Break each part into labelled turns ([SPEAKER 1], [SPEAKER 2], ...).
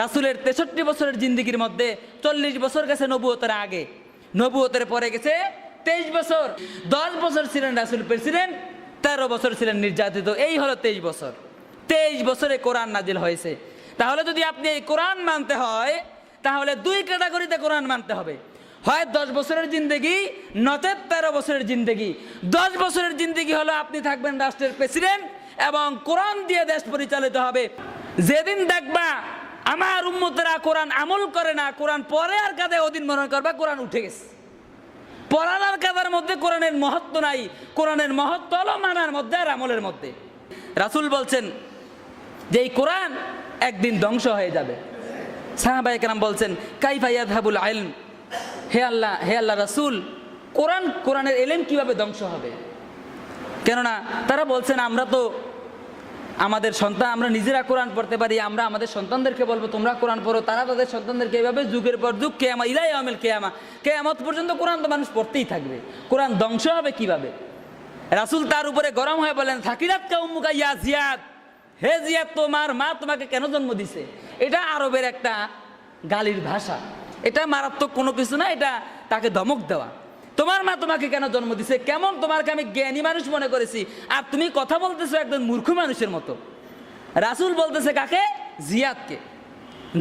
[SPEAKER 1] রাসুলের তেষট্টি বছরের জিন্দিগির মধ্যে চল্লিশ বছর গেছে নবুয়তের আগে। নবুয়তের পরে গেছে তেইশ বছর। দশ বছর ছিলেন রাসুল প্রেসিডেন্ট, তেরো বছর ছিলেন নির্যাতিত। এই হলো তেইশ বছর। তেইশ বছরে কোরআন নাজিল হয়েছে। তাহলে যদি আপনি এই কোরআন মানতে হয়, তাহলে দুই ক্যাটাগরিতে কোরআন মানতে হবে। হয় দশ বছরের জিন্দেগি, নচেত তেরো বছরের জিন্দেগি। দশ বছরের জিন্দেগি হলো আপনি থাকবেন রাষ্ট্রের প্রেসিডেন্ট এবং কোরআন দিয়ে দেশ পরিচালিত হবে। যেদিন দেখবা আমার উম্মতেরা কোরআন আমল করে না, কোরআন পরে আর কাঁধে অধীন মরণ করবা, কোরআন উঠে গেছে। পড়ানোর কাদার মধ্যে কোরআনের মহত্ব নাই, কোরআনের মহত্ব হলো মানার মধ্যে আর আমলের মধ্যে। রাসুল বলছেন যে এই কোরআন একদিন ধ্বংস হয়ে যাবে। সাহাবাই কেরাম বলছেন কাইফাইয়াদ হাবুল আইলম হে আল্লাহ হে আল্লাহ রাসুল, কোরআন, কোরআনের এলেম কীভাবে ধ্বংস হবে? কেননা তারা বলছেন, আমরা তো আমাদের সন্তান, আমরা নিজেরা কোরআন পড়তে পারি, আমরা আমাদের সন্তানদেরকে বলব, তোমরা কোরআন পড়ো, তারা তাদের সন্তানদেরকে এভাবে যুগের পর যুগ, কেয়ামা ইলাই আমেল কেয়ামা, কেয়ামত পর্যন্ত কোরআন তো মানুষ পড়তেই থাকবে। কোরআন ধ্বংস হবে কীভাবে? রাসুল তার উপরে গরম হয়ে বলেন থাকিরাত কাউমুকা ইয়া জিয়াদ। হে জিয়াদ, তোমার মা তোমাকে কেন জন্ম দিছে? এটা আরবের একটা গালির ভাষা। এটা মারাত্মক কোনো কিছু না, এটা তাকে ধমক দেওয়া। তোমার মা তোমাকে কেন জন্ম দিছে? কেমন তোমাকে আমি জ্ঞানী মানুষ মনে করেছি? আর তুমি কথা বলতেছো একজন মূর্খ মানুষের মতো। রাসুল বলতেছে কাকে? জিয়াদকে।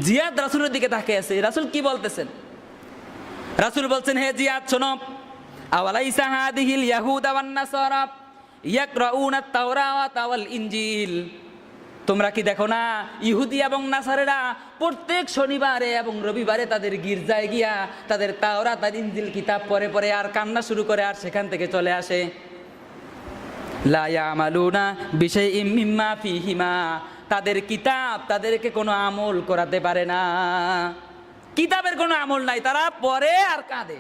[SPEAKER 1] জিয়াদ রাসুলের দিকে তাকে আছে। রাসুল কি বলতেছেন? রাসুল বলছেন, হে জিয়াদ, শোনো। আওয়ালাইসা হাদিহিল ইয়াহুদা ওয়ান নাসারা ইয়াকরাউনা তাওরাত ওয়াল ইনজিল? তোমরা কি দেখো না, ইহুদি এবং নাসারেরা প্রত্যেক শনিবারে এবং রবিবারে তাদের গির্জায় গিয়া তাদের তাওরা তার ইঞ্জিল কিতাব পরে পরে আর কান্না শুরু করে আর সেখান থেকে চলে আসে। লা ইয়ামালুনা বিষয় ইম্মিম্মা ফিহিমা, তাদের কিতাব তাদেরকে কোনো আমল করাতে পারে না। কিতাবের কোনো আমল নাই, তারা পরে আর কাঁদে।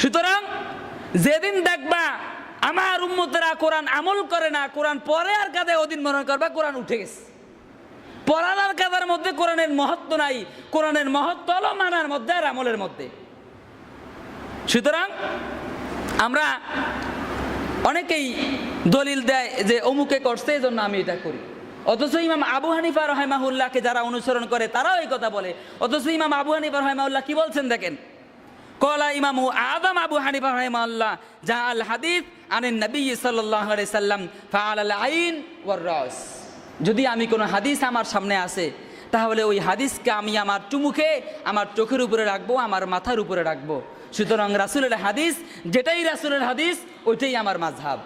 [SPEAKER 1] সুতরাং যেদিন দেখবা আমার উম্মতেরা কোরআন আমল করে না, কোরআন পরে আর কাঁদে, ওদিন মনে করবা কোরআন উঠে গেছে। পড়ানোর কাদার মধ্যে কোরআনের মহত্ব নাই, কোরআনের মহত্ব হলো মানার মধ্যে আর আমলের মধ্যে। সুতরাং আমরা অনেকেই দলিল দেয় যে অমুকে করছে এই জন্য আমি এটা করি। অথচ ইমাম আবু হানিফা রহেমাহুল্লাহকে যারা অনুসরণ করে, তারাও এই কথা বলে। অথচ ইমাম আবু হানিফা রহেমাউল্লাহ কি বলছেন দেখেন? কলা ইমামু আদম আবু হানিফা রহেমাল্লাহ যা আল হাদিস আনেন নবী সাল্লাহ সাল্লাম আল আইন ওয়ার রস। যদি আমি কোনো হাদিস আমার সামনে আসে, তাহলে ওই হাদিসকে আমি আমার চুমুখে আমার চোখের উপরে রাখব, আমার মাথার উপরে রাখব। সুতরাং রাসুলের হাদিস, যেটাই রাসুলের হাদিস, ওইটাই আমার মাঝহাব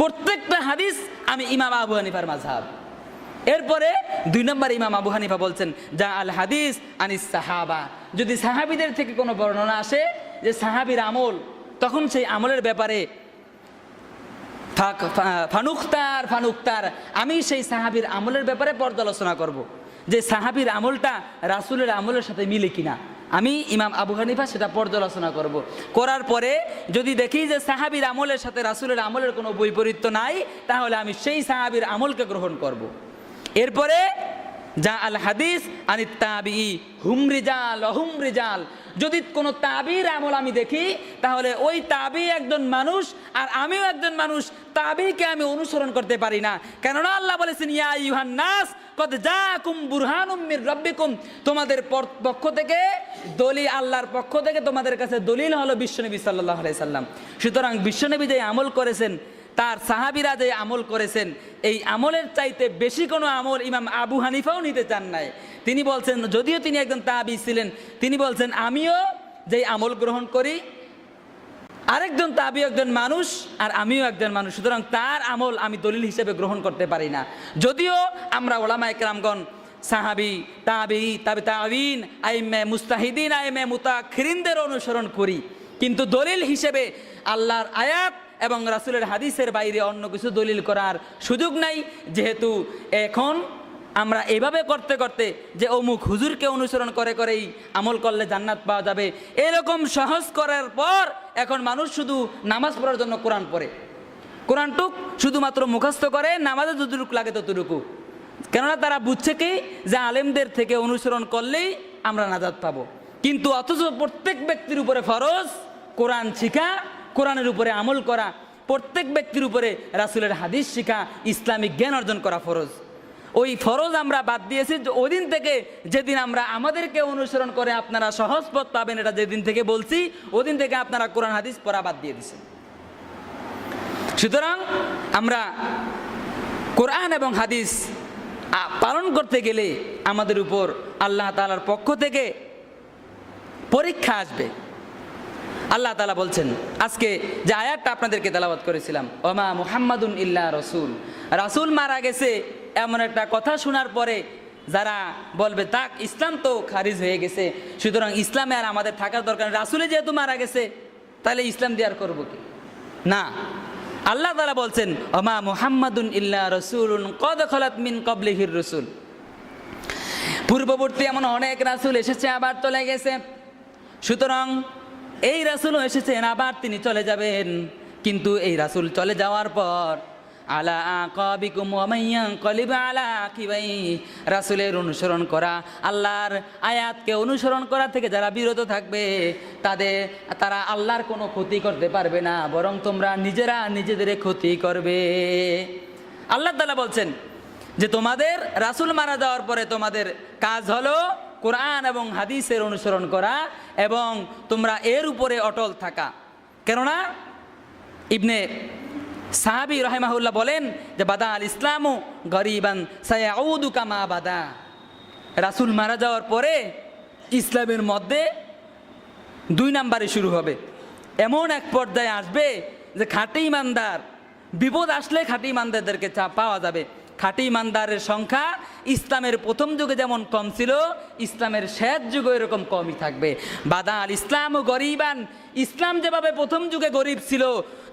[SPEAKER 1] প্রত্যেকটা হাদিস আমি ইমাম আবু হানিফার মাঝহাব এরপরে দুই নম্বর ইমাম আবু হানিফা বলছেন যা আল হাদিস আনিস সাহাবা। যদি সাহাবিদের থেকে কোনো বর্ণনা আসে যে সাহাবির আমল, তখন সেই আমলের ব্যাপারে ফাক- ফা- ফানুখতার ফানুখতার আমি সেই সাহাবির আমলের ব্যাপারে পর্যালোচনা করব। যে সাহাবির আমলটা রাসুলের আমলের সাথে মিলে কিনা আমি ইমাম আবু হানিফা সেটা পর্যালোচনা করব। করার পরে যদি দেখি যে সাহাবির আমলের সাথে রাসুলের আমলের কোনো বৈপরীত্য নাই, তাহলে আমি সেই সাহাবির আমলকে গ্রহণ করব। এরপরে যা আল হাদিস আনি তাবি হুম রিজাল, অহুম রিজাল যদি কোনো তাবির আমল আমি দেখি, তাহলে ওই তাবি একজন মানুষ আর আমিও একজন মানুষ, তাবিকে আমি অনুসরণ করতে পারি না। কেননা আল্লাহ বলেছেন, ইয়া ইউহান নাস জাকুম বুরহানুম মির রব্বিকুম। তোমাদের পক্ষ থেকে, দলিল, আল্লাহর পক্ষ থেকে তোমাদের কাছে দলিল হলো বিশ্বনবী সাল্লাহ সাল্লাম। সুতরাং বিশ্বনবী যে আমল করেছেন, তার সাহাবিরা যে আমল করেছেন, এই আমলের চাইতে বেশি কোনো আমল ইমাম আবু হানিফাও নিতে চান নাই। তিনি বলছেন, যদিও তিনি একজন তাবি ছিলেন, তিনি বলছেন, আমিও যে আমল গ্রহণ করি, আরেকজন তাবি একজন মানুষ, আর আমিও একজন মানুষ, সুতরাং তার আমল আমি দলিল হিসেবে গ্রহণ করতে পারি না। যদিও আমরা ওলামা একরামগণ সাহাবি, তাবি তাবি তাবিন আইমে মুস্তাহিদিন, আইমে মুতাখিরিনদের অনুসরণ করি। কিন্তু দলিল হিসেবে আল্লাহর আয়াত এবং রাসুলের হাদিসের বাইরে অন্য কিছু দলিল করার সুযোগ নাই, যেহেতু এখন আমরা এভাবে করতে করতে যে অমুক হুজুরকে অনুসরণ করে করেই আমল করলে জান্নাত পাওয়া যাবে, এরকম সহজ করার পর এখন মানুষ শুধু নামাজ পড়ার জন্য কোরআন পড়ে। কোরআনটুক শুধুমাত্র মুখস্থ করে, নামাজে যতটুকু লাগে ততটুকু। কেননা তারা বুঝছে কি? যে আলেমদের থেকে অনুসরণ করলেই আমরা নাজাদ পাবো। কিন্তু অথচ প্রত্যেক ব্যক্তির উপরে ফরজ কোরআন শিখা, কোরআনের উপরে আমল করা, প্রত্যেক ব্যক্তির উপরে রাসুলের হাদিস শিখা, ইসলামিক জ্ঞান অর্জন করা ফরজ। ওই ফরজ আমরা বাদ দিয়েছি। যে ওদিন থেকে যেদিন আমরা আমাদেরকে অনুসরণ করে আপনারা সহজ পথ পাবেন, এটা যেদিন থেকে বলছি, ওদিন থেকে আপনারা কোরআন, হাদিস পড়া বাদ দিয়ে দিচ্ছেন সুতরাং আমরা কোরআন এবং হাদিস পালন করতে গেলে আমাদের উপর আল্লাহ তালার পক্ষ থেকে পরীক্ষা আসবে। আল্লাহ তালা বলছেন, আজকে যে আয়াতটা আপনাদেরকে তেলাবাদ করেছিলাম, ওমা মুহাম্মাদুন ইল্লা রসুল। রাসুল মারা গেছে এমন একটা কথা শোনার পরে যারা বলবে তাক ইসলাম তো খারিজ হয়ে গেছে। সুতরাং ইসলামে আর আমাদের থাকার দরকার। রাসুলে যেহেতু মারা গেছে, তাহলে ইসলাম দিয়ে আর করব কি? না। আল্লাহ তালা বলছেন অমা মুহাম্মাদুন ইল্লা রসুল কদ খলাত মিন কবলিহির রসুল। পূর্ববর্তী এমন অনেক রাসুল এসেছে, আবার চলে গেছে। সুতরাং এই রাসুলও এসেছেন, আবার তিনি চলে যাবেন। কিন্তু এই রাসুল চলে যাওয়ার পর আলা কবিকুম ওমাইয়া কলিবা আলা কিবাই রাসুলের অনুসরণ করা, আল্লাহর আয়াতকে অনুসরণ করা থেকে যারা বিরত থাকবে তাদের তারা আল্লাহর কোনো ক্ষতি করতে পারবে না, বরং তোমরা নিজেরা নিজেদের ক্ষতি করবে। আল্লাহ তালা বলছেন যে তোমাদের রাসুল মারা যাওয়ার পরে তোমাদের কাজ হলো কোরআন এবং হাদিসের অনুসরণ করা এবং তোমরা এর উপরে অটল থাকা। কেননা, ইবনে সাহাবি রহেমাহুল্লাহ বলেন যে, বাদা আল ইসলামও গরিবান সায়াউদু কামা বাদা। রাসুল মারা যাওয়ার পরে ইসলামের মধ্যে দুই নাম্বারে শুরু হবে। এমন এক পর্যায়ে আসবে যে, খাঁটি ইমানদার, বিপদ আসলে খাঁটি ইমানদারদেরকে চা পাওয়া যাবে। খাঁটি ইমানদারের সংখ্যা ইসলামের প্রথম যুগে যেমন কম ছিল, ইসলামের শেষ যুগে এরকম কমই থাকবে। বাদা আল ইসলাম ও গরিবান, ইসলাম যেভাবে প্রথম যুগে গরিব ছিল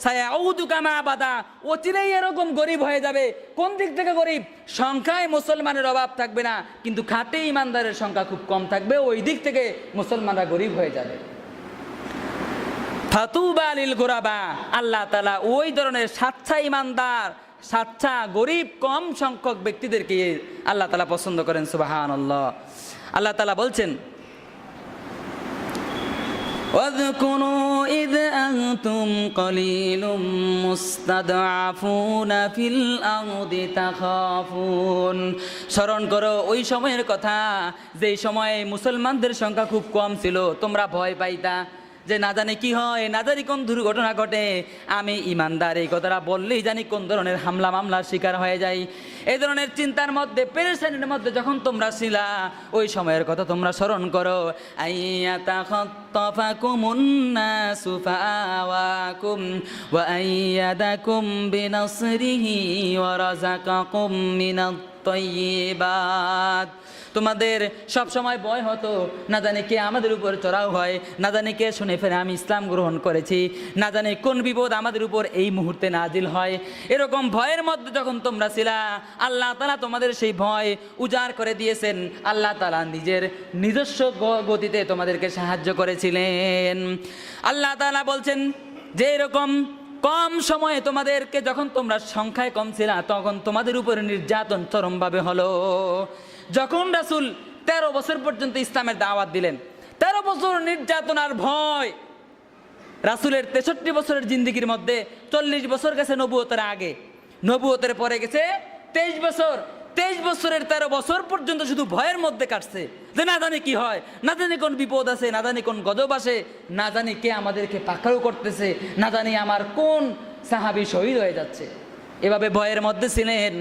[SPEAKER 1] সায়াউদুকামা বাদা, অচিরেই এরকম গরিব হয়ে যাবে। কোন দিক থেকে গরিব? সংখ্যায় মুসলমানের অভাব থাকবে না, কিন্তু খাঁটি ইমানদারের সংখ্যা খুব কম থাকবে, ওই দিক থেকে মুসলমানরা গরিব হয়ে যাবে। ফাতুবা আলিল গোরাবা, আল্লাহ তালা ওই ধরনের সাচ্চা ইমানদার সাচ্চা গরিব কম সংখ্যক ব্যক্তিদেরকে আল্লাহ তালা পছন্দ করেন সুবাহান আল্লাহ আল্লাহ তালা বলছেন واذكروا إذ أنتم قليل مستضعفون في الأرض تخافون স্মরণ করো ওই সময়ের কথা যেই সময়ে মুসলমানদের সংখ্যা খুব কম ছিল তোমরা ভয় পাইতা যে না জানি কি হয়, না জানি কোন দুর্ঘটনা ঘটে। আমি ইমানদার, এই কথাটা বললেই জানি কোন ধরনের হামলা মামলার শিকার হয়ে যাই। এই ধরনের চিন্তার মধ্যে, পেরেশানির মধ্যে যখন তোমরা ছিলা, ওই সময়ের কথা তোমরা স্মরণ করো। আইয়াতা তৈবাত তোমাদের সব সময় ভয় হতো। না জানি কে আমাদের উপর চড়াও হয়, না জানি কে শুনে ফেরে আমি ইসলাম গ্রহণ করেছি, না জানি কোন বিপদ আমাদের উপর এই মুহূর্তে নাজিল হয়। এরকম ভয়ের মধ্যে যখন তোমরা ছিলা, আল্লাহ তালা তোমাদের সেই ভয় উজাড় করে দিয়েছেন। আল্লাহ তালা নিজের নিজস্ব গতিতে তোমাদেরকে সাহায্য করেছিলেন। আল্লাহ তালা বলছেন যে এরকম কম সময়ে তোমাদেরকে যখন তোমরা সংখ্যায় কম ছিল, তখন তোমাদের উপরে নির্যাতন চরমভাবে হলো। যখন রাসুল তেরো বছর পর্যন্ত ইসলামের দাওয়াত দিলেন, তেরো বছর নির্যাতনার ভয়। রাসুলের তেষট্টি বছরের জিন্দিগির মধ্যে চল্লিশ বছর গেছে নবুয়তের আগে। নবুয়তের পরে গেছে তেইশ বছর। তেইশ বছরের তেরো বছর পর্যন্ত শুধু ভয়ের মধ্যে কাটছে যে না জানি কি হয়, না জানি কোন বিপদ আছে, না জানি কোন গজব আসে, না জানি কে আমাদেরকে পাকড়াও করতেছে, না জানি আমার কোন সাহাবি শহীদ হয়ে যাচ্ছে। এভাবে ভয়ের মধ্যে ছিলেন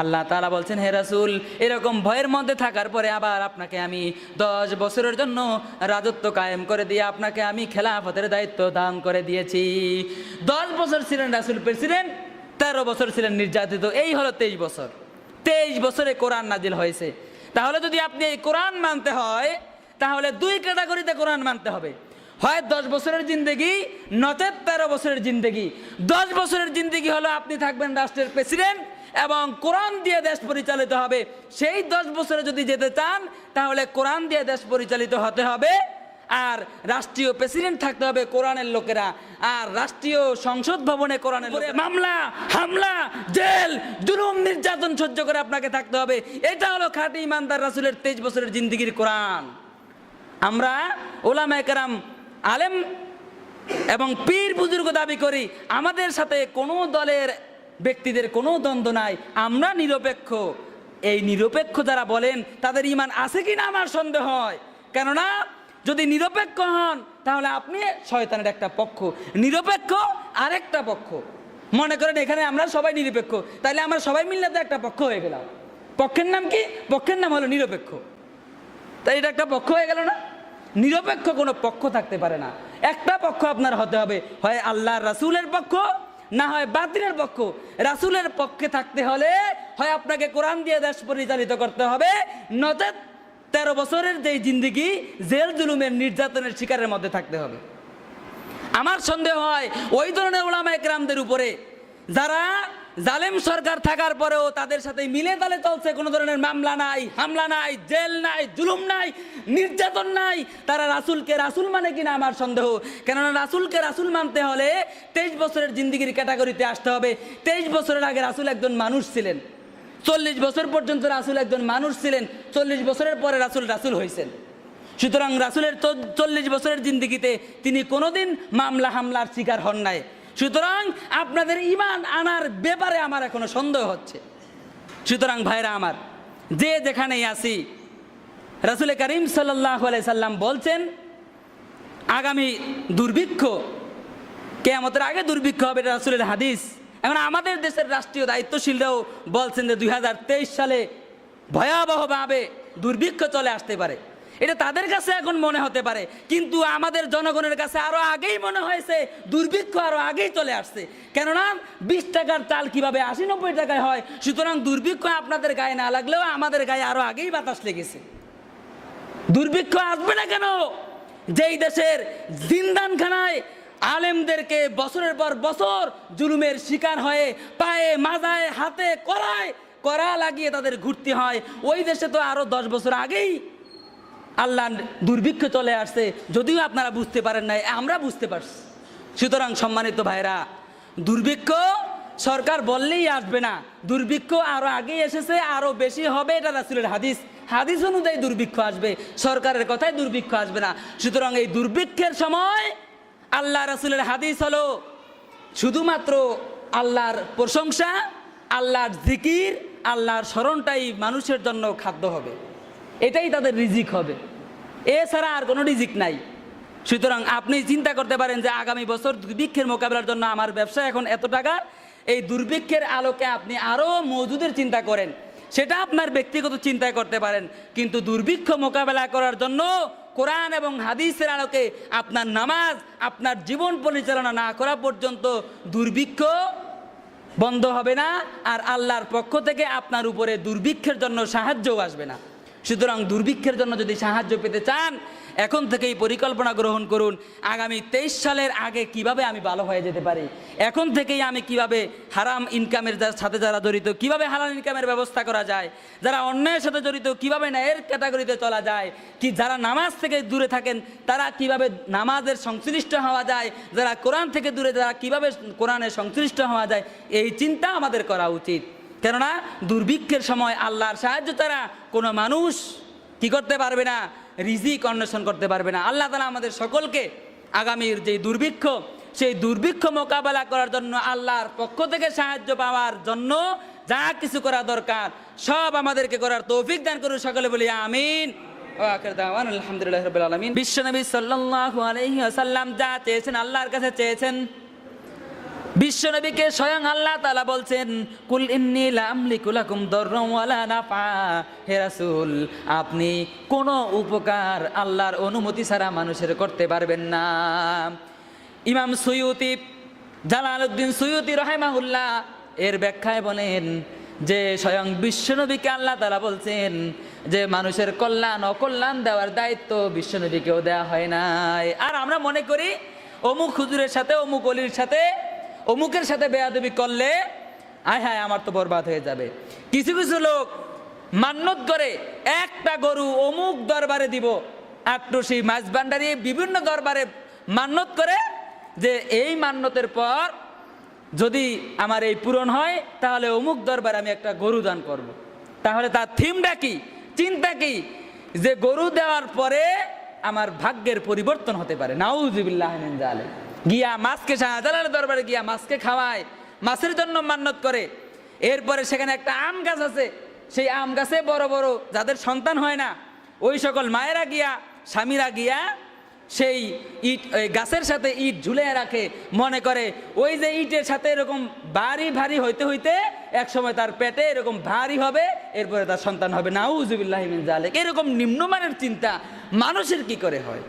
[SPEAKER 1] আল্লাহ তালা বলছেন, হে রাসুল, এরকম ভয়ের মধ্যে থাকার পরে আবার আপনাকে আমি দশ বছরের জন্য রাজত্ব কায়েম করে দিয়ে আপনাকে আমি খেলাফতের দায়িত্ব দান করে দিয়েছি। দশ বছর ছিলেন রাসুল প্রেসিডেন্ট, তেরো বছর ছিলেন নির্যাতিত, এই হলো তেইশ বছর। তেইশ বছরে কোরআন নাজিল হয়েছে। তাহলে যদি আপনি এই কোরআন মানতে হয়, তাহলে দুই ক্যাটাগরিতে কোরআন মানতে হবে। হয় দশ বছরের জিন্দেগি, নচেত তেরো বছরের জিন্দেগি। দশ বছরের জিন্দেগি হলো আপনি থাকবেন রাষ্ট্রের প্রেসিডেন্ট এবং কোরআন দিয়ে দেশ পরিচালিত হবে। সেই দশ বছরে যদি যেতে চান তাহলে কোরআন দিয়ে দেশ পরিচালিত হতে হবে। আর রাষ্ট্রীয় প্রেসিডেন্ট থাকতে হবে কোরআনের লোকেরা। আর রাষ্ট্রীয় সংসদ ভবনে কোরআনের লোকেরা। মামলা হামলা জেল জুলুম নির্যাতন সহ্য করে আপনাকে থাকতে হবে। এটা হলো খাঁটি ইমানদার রাসুলের তেইশ বছরের জিন্দিগির কোরআন। আমরা ওলামা একরাম আলেম এবং পীর বুজুর্গ দাবি করি আমাদের সাথে কোনো দলের ব্যক্তিদের কোনো দ্বন্দ্ব নাই, আমরা নিরপেক্ষ। এই নিরপেক্ষ যারা বলেন, তাদের ইমান আছে কি না আমার সন্দেহ হয়। কেননা, যদি নিরপেক্ষ হন, তাহলে আপনি শয়তানের একটা পক্ষ। নিরপেক্ষ আরেকটা পক্ষ। মনে করেন, এখানে আমরা সবাই নিরপেক্ষ। তাহলে আমরা সবাই মিললে তো একটা পক্ষ হয়ে গেলাম। পক্ষের নাম কি? পক্ষের নাম হলো নিরপেক্ষ। তাই এটা একটা পক্ষ হয়ে গেল না? নিরপেক্ষ কোনো পক্ষ থাকতে পারে না। একটা পক্ষ আপনার হতে হবে, হয় আল্লাহর রাসূলের পক্ষ না হয় বাতিলের পক্ষ, রাসুলের পক্ষে থাকতে হলে হয় আপনাকে কোরআন দিয়ে দেশ পরিচালিত করতে হবে। নচেত তেরো বছরের যেই জিন্দিগি, জেল জুলুমের নির্যাতনের শিকারের মধ্যে থাকতে হবে। আমার সন্দেহ হয় ওই ধরনের ওলামা গ্রামদের উপরে যারা জালেম সরকার থাকার পরেও তাদের সাথে মিলে তালে চলছে, কোনো ধরনের মামলা নাই, হামলা নাই, জেল নাই, জুলুম নাই, নির্যাতন নাই। তারা রাসুলকে রাসুল মানে কিনা আমার সন্দেহ। কেননা রাসুলকে রাসুল মানতে হলে তেইশ বছরের জিন্দিগির ক্যাটাগরিতে আসতে হবে। তেইশ বছরের আগে রাসুল একজন মানুষ ছিলেন। চল্লিশ বছর পর্যন্ত রাসুল একজন মানুষ ছিলেন। চল্লিশ বছরের পরে রাসুল রাসুল হয়েছেন সুতরাং রাসুলের চল্লিশ বছরের জিন্দিগিতে তিনি কোনোদিন মামলা হামলার শিকার হন নাই। সুতরাং আপনাদের ইমান আনার ব্যাপারে আমার এখনও সন্দেহ হচ্ছে। সুতরাং ভাইরা আমার, যে যেখানেই আসি রাসুল করিম সাল্লাহ সাল্লাম বলছেন, আগামী দুর্ভিক্ষ, কেয়ামতের আগে দুর্ভিক্ষ হবে এটা রাসুলের হাদিস। এখন আমাদের দেশের রাষ্ট্রীয় দায়িত্বশীলরাও বলছেন যে দু হাজার তেইশ সালে ভয়াবহভাবে দুর্ভিক্ষ চলে আসতে পারে। এটা তাদের কাছে এখন মনে হতে পারে। কিন্তু আমাদের জনগণের কাছে আরও আগেই মনে হয়েছে, দুর্ভিক্ষ আরও আগেই চলে আসছে। কেননা বিশ টাকার চাল কীভাবে আশি নব্বই টাকায় হয়, সুতরাং দুর্ভিক্ষ আপনাদের গায়ে না লাগলেও আমাদের গায়ে আরও আগেই বাতাস লেগেছে। দুর্ভিক্ষ আসবে না কেন? যেই দেশের জিন্দানখানায় আলেমদেরকে বছরের পর বছর জুলুমের শিকার হয়ে, পায়ে, মাজায়, হাতে, করায়, করা লাগিয়ে তাদের ঘুরতে হয়। ওই দেশে তো আরও দশ বছর আগেই আল্লাহ দুর্ভিক্ষ চলে আসছে, যদিও আপনারা বুঝতে পারেন নাই, আমরা বুঝতে পারছি। সুতরাং সম্মানিত ভাইরা দুর্ভিক্ষ সরকার বললেই আসবে না। দুর্ভিক্ষ আরও আগে এসেছে আরও বেশি হবে, এটা রাসুলের হাদিস। হাদিস অনুযায়ী দুর্ভিক্ষ আসবে, সরকারের কথায় দুর্ভিক্ষ আসবে না। সুতরাং এই দুর্ভিক্ষের সময় আল্লাহ রাসুলের হাদিস হলো, শুধুমাত্র আল্লাহর প্রশংসা, আল্লাহর জিকির, আল্লাহর স্মরণটাই মানুষের জন্য খাদ্য হবে। এটাই তাদের রিজিক হবে। এছাড়া আর কোনো রিজিক নাই। সুতরাং আপনি চিন্তা করতে পারেন যে আগামী বছর দুর্ভিক্ষের মোকাবেলার জন্য আমার ব্যবসা এখন এত টাকা, এই দুর্ভিক্ষের আলোকে আপনি আরও মজুদের চিন্তা করেন। সেটা আপনার ব্যক্তিগত চিন্তায় করতে পারেন। কিন্তু দুর্ভিক্ষ মোকাবেলা করার জন্য কোরআন এবং হাদিসের আলোকে আপনার নামাজ, আপনার জীবন পরিচালনা না করা পর্যন্ত দুর্ভিক্ষ বন্ধ হবে না। আর আল্লাহর পক্ষ থেকে আপনার উপরে দুর্ভিক্ষের জন্য সাহায্যও আসবে না। সুতরাং দুর্ভিক্ষের জন্য যদি সাহায্য পেতে চান, এখন থেকেই পরিকল্পনা গ্রহণ করুন, আগামী তেইশ সালের আগে কীভাবে আমি ভালো হয়ে যেতে পারি? এখন থেকেই আমি কীভাবে হারাম ইনকামের সাথে যারা জড়িত, কীভাবে হারাম ইনকামের ব্যবস্থা করা যায়? যারা অন্যায়ের সাথে জড়িত, কীভাবে ন্যায়ের ক্যাটাগরিতে চলা যায়? কি যারা নামাজ থেকে দূরে থাকেন, তারা কীভাবে নামাজের সংশ্লিষ্ট হওয়া যায়? যারা কোরআন থেকে দূরে যারা কীভাবে কোরআনের সংশ্লিষ্ট হওয়া যায়? এই চিন্তা আমাদের করা উচিত। কেননা দুর্ভিক্ষের সময় আল্লাহর সাহায্য তারা কোনো মানুষ কি করতে পারবে না? রিজিক অন্বেষণ করতে পারবে না। আল্লাহ তালা আমাদের সকলকে আগামীর যে দুর্ভিক্ষ, সেই দুর্ভিক্ষ মোকাবেলা করার জন্য আল্লাহর পক্ষ থেকে সাহায্য পাওয়ার জন্য যা কিছু করা দরকার, সব আমাদেরকে করার তৌফিক দান করুন। সকলে বলি আমিন। আলহামদুলিল্লাহ রাব্বিল আলামিন। বিশ্বনবী সাল্লাল্লাহু আলাইহি যা চেয়েছেন, আল্লাহর কাছে চেয়েছেন। বিশ্বনবীকে স্বয়ং আল্লাহ তালা বলছেন, কুল ইন্নী লা আমলিকু লাকুম নাফা হে আপনি কোনো উপকার আল্লাহর অনুমতি ছাড়া মানুষের করতে পারবেন না। ইমাম সুয়ুতি, জালালউদ্দিন সুয়ুতি রহিমাহুল্লাহ এর ব্যাখ্যায় বলেন যে, স্বয়ং বিশ্বনবীকে আল্লাহ তালা বলছেন যে, মানুষের কল্যাণ, অকল্যাণ দেওয়ার দায়িত্ব বিশ্বনবীকেও দেওয়া হয় নাই। আর আমরা মনে করি, অমুক হুজুরের সাথে, অমুক অলির সাথে অমুকের সাথে বেয়াদবি করলে, আয় হায়, আমার তো বরবাদ হয়ে যাবে। কিছু কিছু লোক মান্যত করে, একটা গরু অমুক দরবারে দিব। আট্রসি মাছ ভান্ডারি বিভিন্ন দরবারে মান্যত করে যে, এই মান্যতের পর যদি আমার এই পূরণ হয়, তাহলে অমুক দরবারে আমি একটা গরু দান করব। তাহলে তার থিমটা কি? চিন্তা কি? যে গরু দেওয়ার পরে আমার ভাগ্যের পরিবর্তন হতে পারে। নাউজুবিল্লাহ জালিক। গিয়া মাছকে শাহজালালের দরবারে গিয়া মাছকে খাওয়ায়, মাছের জন্য মান্যত করে। এরপরে সেখানে একটা আম গাছ আছে, সেই আম গাছে বড় বড় যাদের সন্তান হয় না, ওই সকল মায়েরা গিয়া, স্বামীরা গিয়া সেই ইট গাছের সাথে ইট ঝুলে রাখে। মনে করে ওই যে ইটের সাথে এরকম ভারী ভারী হইতে হইতে এক সময় তার পেটে এরকম ভারী হবে, এরপরে তার সন্তান হবে। নাউজুবিল্লাহিমিন জালেক এরকম নিম্নমানের চিন্তা মানুষের কি করে হয়?